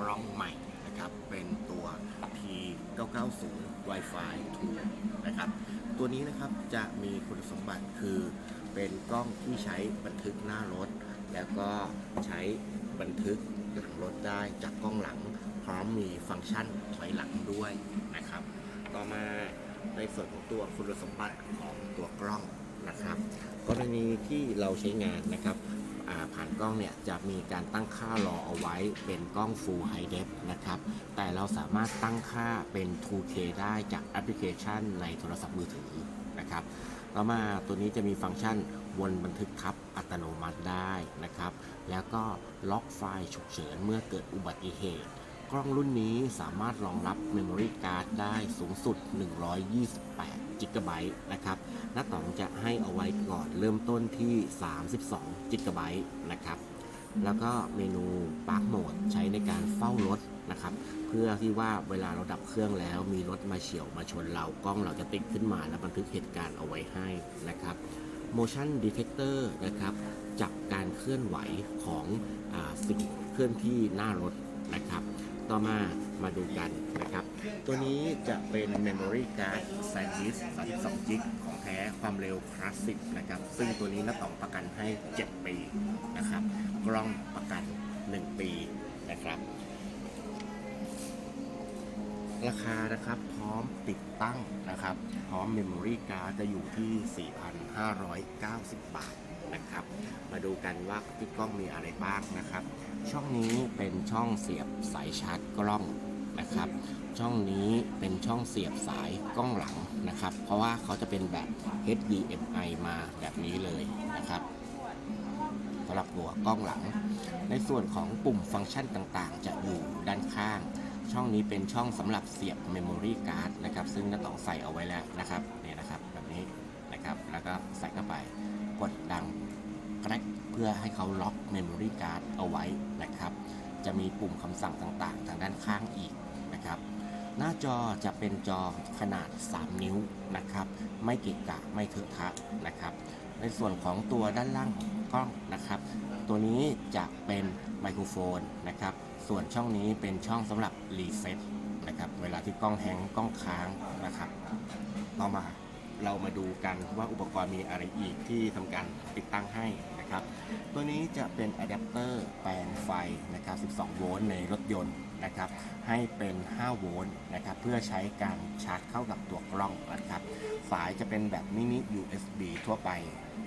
กล้องใหม่นะครับ เป็นตัว T990 Wi-Fi 2นะครับ ตัวนี้นะครับจะมีคุณสมบัติคือเป็นกล้องที่ใช้บันทึกหน้ารถ แล้วก็ใช้บันทึกหลังรถได้จากกล้องหลัง พร้อมมีฟังก์ชันถอยหลังด้วยนะครับ ต่อมาในส่วนของตัวคุณสมบัติของตัวกล้องนะครับ กรณีที่เราใช้งานนะครับานกล้องเนี่ยจะมีการตั้งค่ารอเอาไว้เป็นกล้อง Full High Def นะครับ แต่เราสามารถตั้งค่าเป็น 2K ได้จากแอปพลิเคชันในโทรศัพท์มือถือนะครับต่อมาตัวนี้จะมีฟังก์ชันวนบันทึกทับอัตโนมัติได้นะครับ แล้วก็ล็อกไฟล์ฉุกเฉินเมื่อเกิดอุบัติเหตุ กล้องรุ่นนี้สามารถรองรับ Memory Card ได้สูงสุด 128 g b นะครับ หน้าต่องจะให้เอาไว้ก่อนเริ่มต้นที่ 32 g b นะครับ แล้วก็เมนู Park Mode ใช้ในการเฝ้ารถนะครับ เพื่อที่ว่าเวลาเราดับเครื่องแล้วมีรถมาเฉียวมาชนเรากล้องเราจะติดขึ้นมาและบันทึกเหตุการณ์เอาไว้ให้นะครับ motion detector นะครับ จับการเคลื่อนไหวของอสิ่งเคลื่อนที่หน้ารถนะครับ ต่อมามาดูกันนะครับ ตัวนี้จะเป็น memory card SanDisk 32 g b ของแท้ความเร็วคลาสสิกนะครับ ซึ่งตัวนี้น้าต่องประกันให้ 7 ปีนะครับ กล้องประกัน 1 ปีนะครับ ราคานะครับพร้อมติดตั้งนะครับ พร้อม Memory Card จะอยู่ที่ 4,590 บาท นะครับ มาดูกันว่าที่กล้องมีอะไรบ้างนะครับ ช่องนี้เป็นช่องเสียบสายชาร์จกล้องนะครับ ช่องนี้เป็นช่องเสียบสายกล้องหลังนะครับ เพราะว่าเขาจะเป็นแบบ HDMI มาแบบนี้เลยนะครับสำหรับหัวกล้องหลัง ในส่วนของปุ่มฟังก์ชันต่างๆ จะอยู่ด้านข้าง ช่องนี้เป็นช่องสำหรับเสียบ Memory Card นะครับ ซึ่งน้าต้องใส่เอาไว้แล้วนะครับนี่นะครับแบบนี้นะครับ แล้วก็ใส่เข้าไป แกรกเพื่อให้เขาล็อก Memory Card เอาไว้นะครับ จะมีปุ่มคำสั่งต่างๆ ทางด้านข้างอีกนะครับ หน้าจอจะเป็นจอขนาด 3 นิ้วนะครับ ไม่เกะกะไม่เถอะทะนะครับ ในส่วนของตัวด้านล่างของกล้องนะครับ ตัวนี้จะเป็นไมโครโฟนนะครับ ส่วนช่องนี้เป็นช่องสำหรับรีเซ็ตนะครับเวลาที่กล้องแฮงกล้องค้างนะครับต่อมาเรามาดูกันว่าอุปกรณ์มีอะไรอีกที่ทำการติดตั้งให้ ตัวนี้จะเป็นอะแดปเตอร์แปลงไฟนะครับ 12 โวลต์ในรถยนต์นะครับ ให้เป็น 5 โวลต์นะครับ เพื่อใช้การชาร์จเข้ากับตัวกล้องนะครับ สายจะเป็นแบบมินิ USB ทั่วไป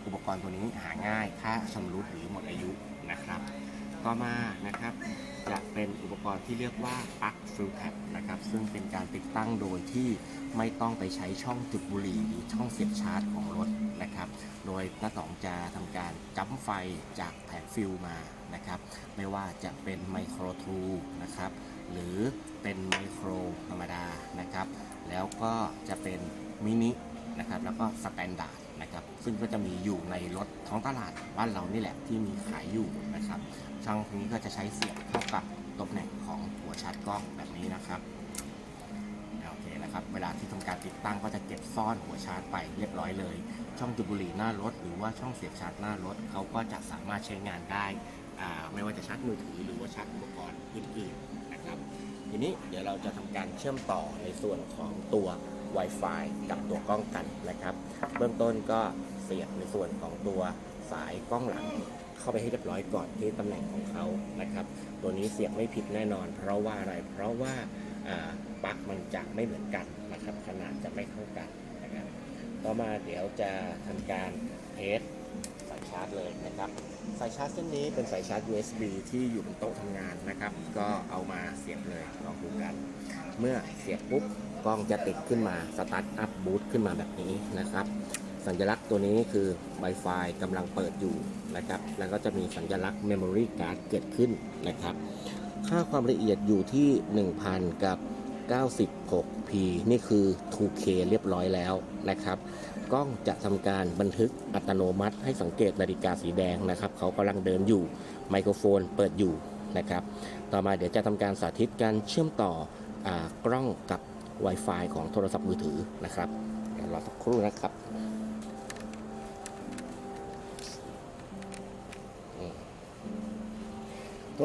อุปกรณ์ตัวนี้หาง่ายถ้าชำรุดหรือหมดอายุนะครับ ต่อมานะครับจะเป็นอุปกรณ์ที่เรียกว่า Plug Fill Tab นะครับ ซึ่งเป็นการติดตั้งโดยที่ไม่ต้องไปใช้ช่องจุดบุหรี่หรือช่องเสียบชาร์จของรถ โดยน้าต๋องจะทำการจัมไฟจากแผงฟิลมานะครับ ไม่ว่าจะเป็นไมโครทูนะครับ หรือเป็นไมโครธรรมดานะครับ แล้วก็จะเป็นมินินะครับ แล้วก็สแตนดาร์ดนะครับ ซึ่งก็จะมีอยู่ในรถท้องตลาดบ้านเรานี่แหละที่มีขายอยู่นะครับช่องนี้ก็จะใช้เสียบเข้ากับตำแหน่งของหัวชาร์จกล้องแบบนี้นะครับ นะครับ เวลาที่ทำการติดตั้งก็จะเก็บซ่อนหัวชาร์จไปเรียบร้อยเลย ช่องจุบุหรี่หน้ารถ หรือว่าช่องเสียบชาร์จหน้ารถเขาก็จะสามารถใช้งานได้ ไม่ว่าจะชาร์จมือถือหรือว่าชาร์จอุปกรณ์อื่นๆนะครับ ทีนี้เดี๋ยวเราจะทำการเชื่อมต่อในส่วนของตัว Wi-Fi กับตัวกล้องกันนะครับ เบื้องต้นก็เสียบในส่วนของตัวสายกล้องหลังเข้าไปให้เรียบร้อยก่อนที่ตำแหน่งของเขานะครับ ตัวนี้เสียบไม่ผิดแน่นอน เพราะว่าอะไร เพราะว่า ปลั๊กมันจะไม่เหมือนกันนะครับขนาดจะไม่เท่ากันนะครับต่อมาเดี๋ยวจะทำการเทสสายชาร์จเลยนะครับสายชาร์จเส้นนี้เป็นสายชาร์จ USB ที่อยู่บนโต๊ะทำงานนะครับ ก็เอามาเสียบเลยลองดูกัน เมื่อเสียบปุ๊บกล้องจะติดขึ้นมาสตาร์ทอัพบูตขึ้นมาแบบนี้นะครับสัญลักษณ์ตัวนี้คือ Wi-Fi กำลังเปิดอยู่นะครับ แล้วก็จะมีสัญลักษณ์ Memory Card เกิดขึ้นนะครับ ค่าความละเอียดอยู่ที่ 1000 กับ 96p นี่คือ 2K เรียบร้อยแล้วนะครับ กล้องจะทำการบันทึกอัตโนมัติให้สังเกตนาฬิกาสีแดงนะครับ เขากำลังเดินอยู่ ไมโครโฟนเปิดอยู่นะครับ ต่อมาเดี๋ยวจะทำการสาธิตการเชื่อมต่ออกล้องกับ Wi-Fi ของโทรศัพท์มือถือนะครับเดี๋ยวรอสักครู่นะครับ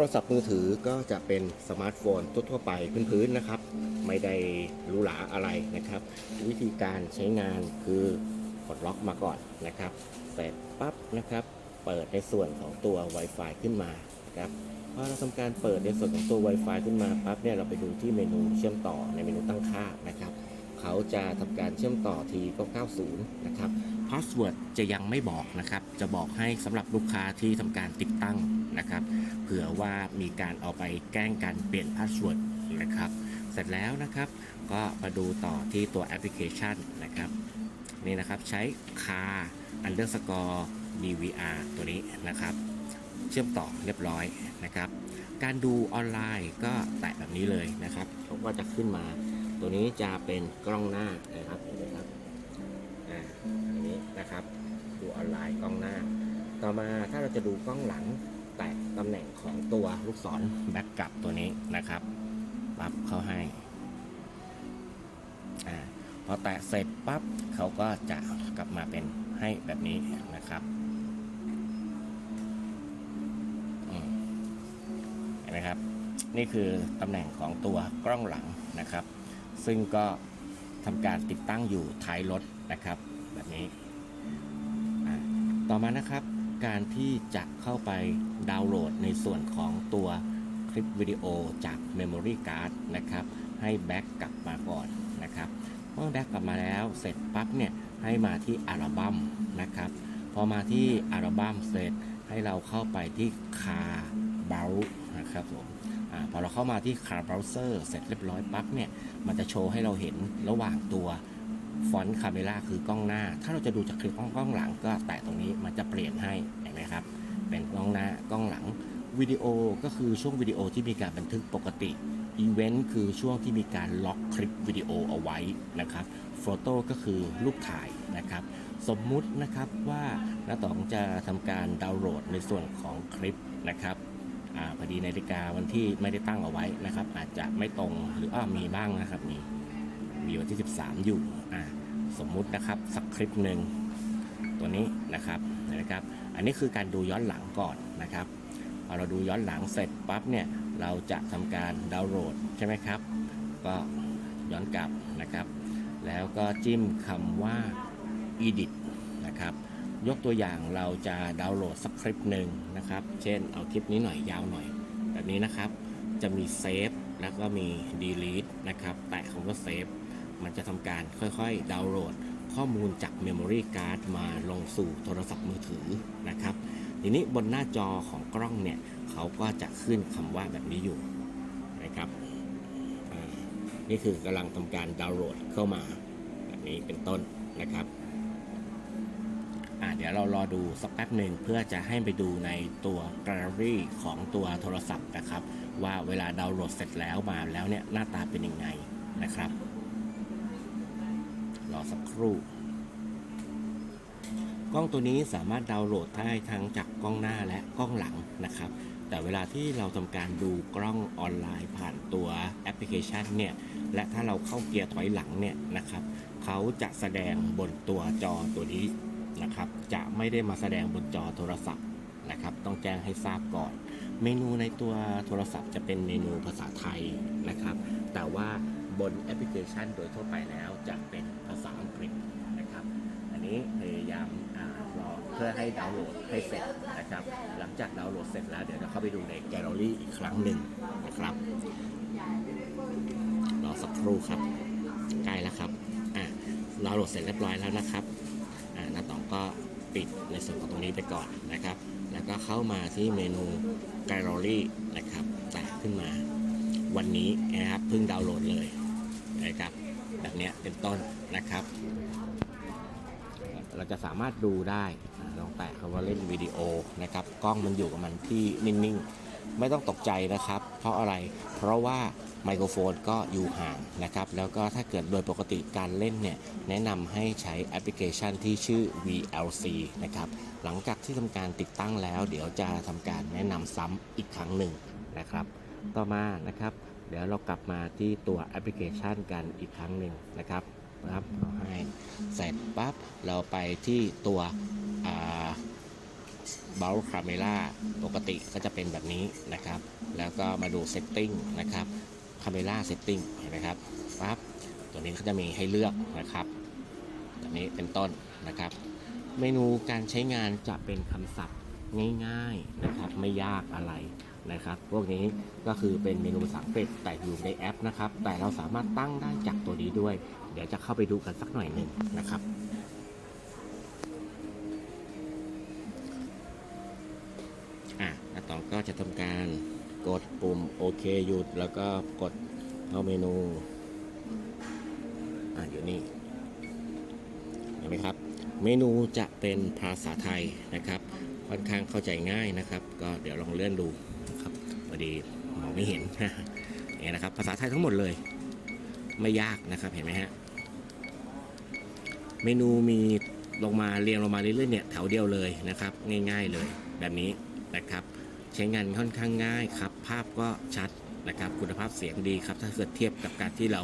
รศัพท์มือถือก็จะเป็นสมาร์ทโฟนทั่วๆไปพื้นๆนะครับ ไม่ได้หรูหราอะไรนะครับ วิธีการใช้งานคือกดล็อกมาก่อนนะครับ เสร็จปั๊บนะครับ เปิดในส่วนของตัว Wi-Fi ขึ้นมาครับพอเราทำการเปิดในส่วนของตัว Wi-Fi ขึ้นมาปั๊บเนี่ยเราไปดูที่เมนูเชื่อมต่อในเมนูตั้งค่านะครับ เขาจะทำการเชื่อมต่อทีก็ 90 นะครับพาสเวิร์ดจะยังไม่บอกนะครับ จะบอกให้สำหรับลูกค้าที่ทำการติดตั้ง นะครับ เผื่อว่ามีการเอาไปแกล้งกันเปลี่ยนพาสเวิร์ดนะครับ เสร็จแล้วนะครับก็มาดูต่อที่ตัวแอปพลิเคชันนะครับนี่นะครับใช้ car underscore dvr ตัวนี้นะครับ เชื่อมต่อเรียบร้อยนะครับ การดูออนไลน์ก็แตะแบบนี้เลยนะครับเขาก็จะขึ้นมา ตัวนี้จะเป็นกล้องหน้านะครับเห็นไหมครับอ่าอันนี้นะครับ ดูออนไลน์กล้องหน้า ต่อมาถ้าเราจะดูกล้องหลัง แตะตำแหน่งของตัวลูกศรแบ็กกลับตัวนี้นะครับปรับเข้าให้อ่าพอแตะเสร็จปั๊บเขาก็จะกลับมาเป็นให้แบบนี้นะครับเห็นไหมครับ นี่คือตำแหน่งของตัวกล้องหลังนะครับ ซึ่งก็ทำการติดตั้งอยู่ท้ายรถนะครับ แบบนี้ ต่อมานะครับ การที่จะเข้าไปดาวน์โหลดในส่วนของตัวคลิปวิดีโอจาก Memory Card นะครับ ให้แบ็กกลับมาก่อนนะครับ เมื่อแบ็กกลับมาแล้วเสร็จปั๊บเนี่ยให้มาที่อัลบั้มนะครับ พอมาที่อัลบั้มเสร็จให้เราเข้าไปที่คาเบลนะครับผมอพอเราเข้ามาที่ Car Browser เสร็จเรียบร้อยปั๊บเนี่ย มันจะโชว์ให้เราเห็นระหว่างตัว ฟอนต์คาเมล่าคือกล้องหน้า ถ้าเราจะดูจากคลิปกล้องกล้องหลังก็แตะตรงนี้มันจะเปลี่ยนให้เห็นไหมครับ เป็นกล้องหน้ากล้องหลังวิดีโอก็คือช่วงวิดีโอที่มีการบันทึกปกติอีเวนต์คือช่วงที่มีการล็อกคลิปวิดีโอเอาไว้นะครับโฟโต้ก็คือรูปถ่ายนะครับ สมมุตินะครับว่าน้าต๋องจะทำการดาวน์โหลดในส่วนของคลิปนะครับอพอดีนาฬิกาวันที่ไม่ได้ตั้งเอาไว้นะครับ อาจจะไม่ตรงหรืออ้ามีบ้างนะครับมี มีวันที่ 13 อยู่อ่าสมมุตินะครับสักคลิปหนึ่งตัวนี้นะครับนะครับ อันนี้คือการดูย้อนหลังก่อนนะครับพอเราดูย้อนหลังเสร็จปั๊บเนี่ยเราจะทำการดาวน์โหลดใช่ไหมครับ ก็ย้อนกลับนะครับ แล้วก็จิ้มคำว่า edit นะครับ ยกตัวอย่างเราจะดาวน์โหลดสักคลิปหนึ่งนะครับ เช่นเอาคลิปนี้หน่อยยาวหน่อย แบบนี้นะครับ จะมีเซฟแล้วก็มี delete นะครับ แตะคำว่าเซฟ มันจะทำการค่อยๆ ดาวน์โหลด ข้อมูลจาก Memory Card มาลงสู่โทรศัพท์มือถือนะครับ ทีนี้บนหน้าจอของกล้องเนี่ยเขาก็จะขึ้นคำว่าแบบนี้อยู่นะครับนี่คือกำลังทำการดาวน์โหลดเข้ามา แบบนี้เป็นต้นนะครับเดี๋ยวเรารอดูสักแป๊บหนึ่งเพื่อจะให้ไปดูในตัวแกลเลอรี่ของตัวโทรศัพท์นะครับ ว่าเวลาดาวน์โหลดเสร็จแล้วมาแล้วเนี่ยหน้าตาเป็นยังไงนะครับ สักครู่ กล้องตัวนี้สามารถดาวน์โหลดได้ทั้งจากกล้องหน้าและกล้องหลังนะครับ แต่เวลาที่เราทำการดูกล้องออนไลน์ผ่านตัวแอปพลิเคชันเนี่ย และถ้าเราเข้าเกียร์ถอยหลังเนี่ยนะครับ เขาจะแสดงบนตัวจอตัวนี้นะครับ จะไม่ได้มาแสดงบนจอโทรศัพท์นะครับ ต้องแจ้งให้ทราบก่อน เมนูในตัวโทรศัพท์จะเป็นเมนูภาษาไทยนะครับ แต่ว่า บนแอปพลิเคชันโดยทั่วไปแล้วจะเป็นภาษาอังกฤษนะครับ อันนี้พยายามรอเพื่อให้ดาวน์โหลดให้เสร็จนะครับ หลังจากดาวน์โหลดเสร็จแล้วเดี๋ยวเราเข้าไปดูในแกลเลอรี่อีกครั้งหนึ่งนะครับ รอสักครู่ครับ ใกล้แล้วครับอะดาวน์โหลดเสร็จเรียบร้อยแล้วนะครับอ่าน้าต๋องก็ปิดในส่วนของตรงนี้ไปก่อนนะครับ แล้วก็เข้ามาที่เมนูแกลเลอรี่นะครับแตะขึ้นมาวันนี้นะครับเพิ่งดาวน์โหลดเลย นะครับ แบบเนี้ยเป็นต้นนะครับ เราจะสามารถดูได้ลองแตะคำว่าเล่นวิดีโอนะครับ กล้องมันอยู่กับมันที่นิ่งๆ ไม่ต้องตกใจนะครับ เพราะอะไรเพราะว่าไมโครโฟนก็อยู่ห่างนะครับ แล้วก็ถ้าเกิดโดยปกติการเล่นเนี่ย แนะนำให้ใช้แอปพลิเคชันที่ชื่อ VLC นะครับ หลังจากที่ทำการติดตั้งแล้ว เดี๋ยวจะทำการแนะนำซ้ำอีกครั้งหนึ่งนะครับ ต่อมานะครับ เดี๋ยวเรากลับมาที่ตัวแอปพลิเคชันกันอีกครั้งหนึ่งนะครับนะครับเอาให้เสร็จปั๊บเราไปที่ตัวอ่า b u l c a m e r a ปกติก็จะเป็นแบบนี้นะครับ แล้วก็มาดู Setting นะครับ Camera Setting เห็นไหมครับปั๊บตัวนี้เขาจะมีให้เลือกนะครับแบบนี้เป็นต้นนะครับ เมนูการใช้งานจะเป็นคำศัพท์ง่ายๆนะครับ ไม่ยากอะไร นะครับ พวกนี้ก็คือเป็นเมนูภาษาอังกฤษแต่อยู่ในแอปนะครับ แต่เราสามารถตั้งได้จากตัวนี้ด้วย เดี๋ยวจะเข้าไปดูกันสักหน่อยหนึ่งนะครับอะอาตอก็จะทำการกดปุ่มโอเคหยุด แล้วก็กดเข้าเมนูอะอยู่นี่เห็นไหมครับ เมนูจะเป็นภาษาไทยนะครับค่อนข้างเข้าใจง่ายนะครับ ก็เดี๋ยวลองเลื่อนดู ดีมองไม่เห็นเนี่ยนะครับ ภาษาไทยทั้งหมดเลย ไม่ยากนะครับเห็นไหมฮะเมนูมีลงมาเรียงลงมาเรื่อยๆเนี่ยแถวเดียวเลยนะครับ ง่าย ๆเลยแบบนี้นะครับ ใช้งานค่อนข้างง่ายครับ ภาพก็ชัดนะครับคุณภาพเสียงดีครับ ถ้าเกิดเทียบกับการที่เรา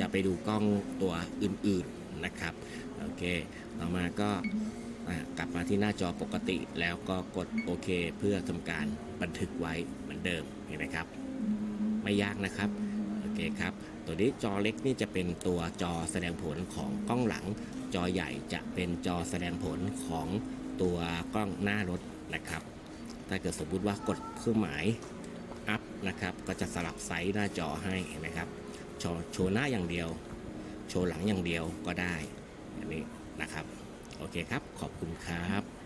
จะไปดูกล้องตัวอื่นๆนะครับโอเคต่อมาก็กลับมาที่หน้าจอปกติ แล้วก็กดโอเค เพื่อทำการบันทึกไว้ อนเดิมเห็นไหมครับ ไม่ยากนะครับโอเคครับตัวนี้จอเล็กนี่จะเป็นตัวจอแสดงผลของกล้องหลัง จอใหญ่จะเป็นจอแสดงผลของตัวกล้องหน้ารถนะครับ ถ้าเกิดสมมุติว่ากดเครื่องหมายอัพนะครับก็จะสลับไซส์หน้าจอให้เห็นไหมครับโชว์โชว์หน้าอย่างเดียว โชว์หลังอย่างเดียวก็ได้อันนี้นะครับ โอเคครับ ขอบคุณครับ